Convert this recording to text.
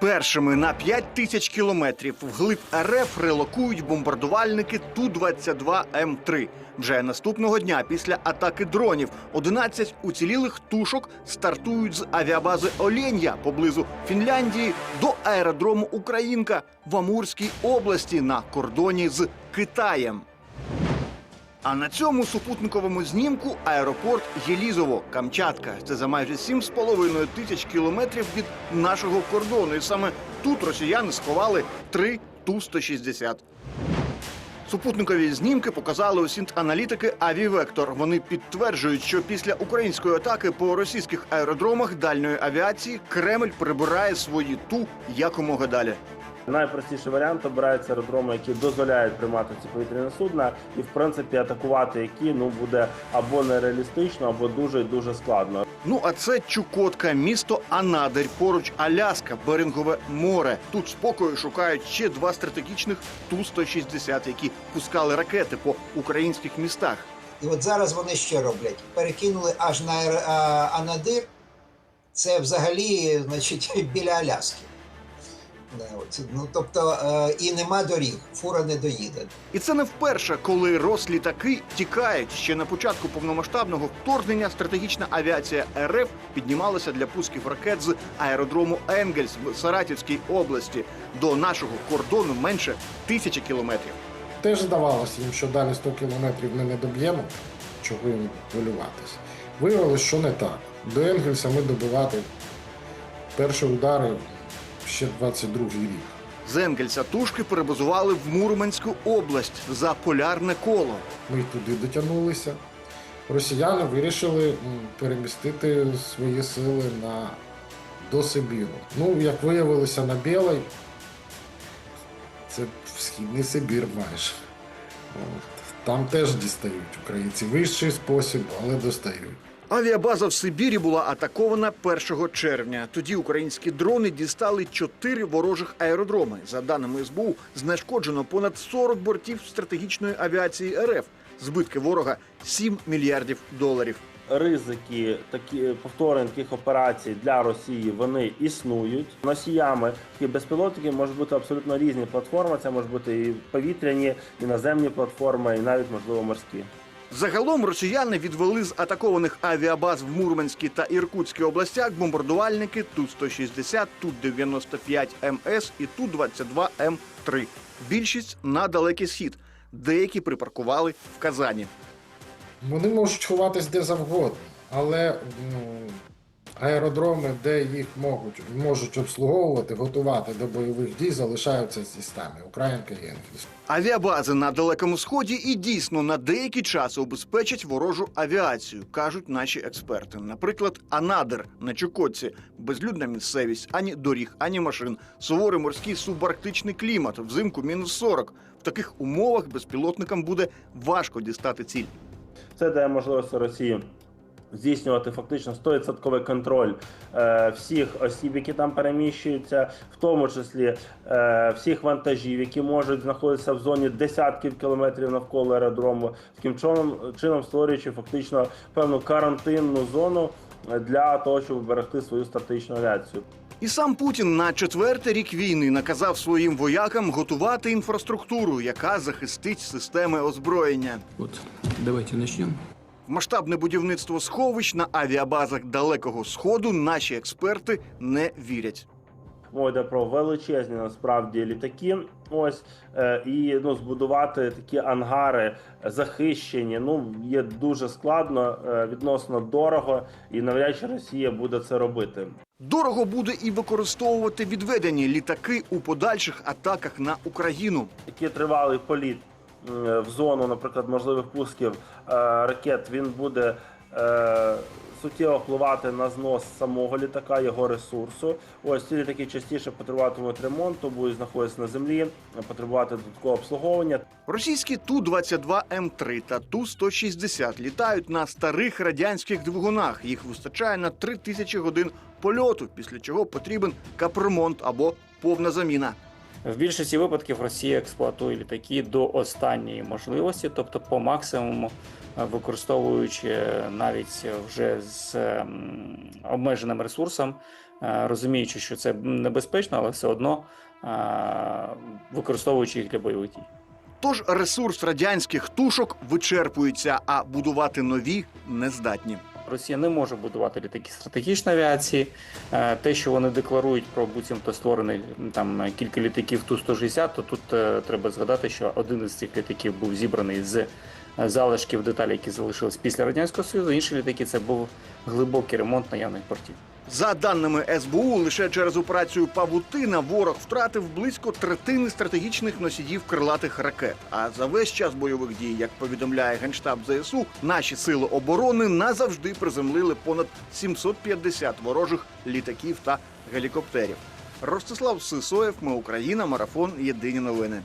Першими на 5 тисяч кілометрів вглиб РФ релокують бомбардувальники Ту-22М3. Вже наступного дня після атаки дронів 11 уцілілих тушок стартують з авіабази Оленя поблизу Фінляндії до аеродрому Українка в Амурській області на кордоні з Китаєм. А на цьому супутниковому знімку аеропорт Єлізово, Камчатка. Це за майже 7,5 тисяч кілометрів від нашого кордону. І саме тут росіяни сховали три Ту-160. Супутникові знімки показали осінт-аналітики Авівектор. Вони підтверджують, що після української атаки по російських аеродромах дальньої авіації Кремль прибирає свої ту якомога далі. Найпростіший варіант обирається аеродроми, які дозволяють приймати ці повітряні судна, і в принципі атакувати які ну буде або нереалістично, або дуже дуже складно. Ну а це Чукотка, місто Анадир, поруч Аляска, Берингове море. Тут спокою шукають ще два стратегічних Ту-160, які пускали ракети по українських містах. І от зараз вони що роблять? Перекинули аж на Анадир. Це взагалі, значить, біля Аляски. Ну, тобто, е, і нема доріг, фура не доїде. І це не вперше, коли рослітаки тікають. Ще на початку повномасштабного вторгнення стратегічна авіація РФ піднімалася для пусків ракет з аеродрому Енгельс в Саратівській області. До нашого кордону менше тисячі кілометрів. Теж здавалося їм, що далі 100 кілометрів ми не доб'ємо, чого їм хвилюватися. Виявилось, що не так. До Енгельса ми добивати перші удари ще 22-й рік. З Енгельса тушки перебазували в Мурманську область за полярне коло. Ми туди дотягнулися. Росіяни вирішили перемістити свої сили на до Сибіру. Ну, як виявилося на Білий, це східний Сибір майже. Там теж дістають українці. Вищий спосіб, але достають. Авіабаза в Сибірі була атакована 1 червня. Тоді українські дрони дістали чотири ворожих аеродроми. За даними СБУ, знешкоджено понад 40 бортів стратегічної авіації РФ. Збитки ворога 7 мільярдів доларів. Ризики такі повторень таких операцій для Росії вони існують. Носіями такі безпілотники можуть бути абсолютно різні платформи. Це можуть бути і повітряні, і наземні платформи, і навіть можливо морські. Загалом росіяни відвели з атакованих авіабаз в Мурманській та Іркутській областях бомбардувальники Ту-160, Ту-95 МС і Ту-22М3. Більшість на далекий схід. Деякі припаркували в Казані. Вони можуть ховатись де завгодно, але ну, аеродроми, де їх можуть, можуть обслуговувати, готувати до бойових дій, залишаються зі стами Українка і. Авіабази на далекому сході і дійсно на деякий час убезпечать ворожу авіацію, кажуть наші експерти. Наприклад, Анадир на Чукотці безлюдна місцевість, ані доріг, ані машин, суворий морський субарктичний клімат, взимку мінус 40. В таких умовах безпілотникам буде важко дістати ціль. Це дає можливість Росії здійснювати фактично 100% контроль е, всіх осіб, які там переміщуються, в тому числі е, всіх вантажів, які можуть знаходитися в зоні десятків кілометрів навколо аеродрому, таким чином, чином створюючи фактично певну карантинну зону для того, щоб берегти свою стратегічну авіацію. І сам Путін на четвертий рік війни наказав своїм воякам готувати інфраструктуру, яка захистить системи озброєння. Вот, давайте начнем. Масштабне будівництво сховищ на авіабазах далекого сходу наші експерти не вірять. Мова йде про величезні насправді літаки. Ось е, і ну збудувати такі ангари захищені. Ну є дуже складно, е, відносно дорого, і навряд чи Росія буде це робити. Дорого буде і використовувати відведені літаки у подальших атаках на Україну. Такий тривалий політ в зону, наприклад, можливих пусків е, ракет, він буде. Е, Суттєво впливати на знос самого літака, його ресурсу. Ось ці літаки частіше потребуватимуть ремонту, будуть знаходитися на землі, потребувати додаткового обслуговування. Російські Ту-22М3 та Ту-160 літають на старих радянських двигунах. Їх вистачає на 3 тисячі годин польоту, після чого потрібен капремонт або повна заміна. В більшості випадків Росія експлуатує літаки до останньої можливості, тобто по максимуму, е, використовуючи е, навіть вже з обмеженим ресурсом, е, розуміючи, що це небезпечно, але все одно використовуючи їх для бойових дій. Тож ресурс радянських тушок вичерпується, а будувати нові не здатні. Росія не може будувати літаки стратегічної авіації. Е, Те, що вони декларують про буцімто створений там кілька літаків Ту-160, то тут е, треба згадати, що один із цих літаків був зібраний з е, залишків деталей, які залишились після радянського союзу. Інші літаки це був глибокий ремонт наявних портів. За даними СБУ, лише через операцію Павутина ворог втратив близько третини стратегічних носіїв крилатих ракет. А за весь час бойових дій, як повідомляє генштаб ЗСУ, наші сили оборони назавжди приземлили понад 750 ворожих літаків та гелікоптерів. Ростислав Сисоєв, ми Україна, марафон. Єдині новини.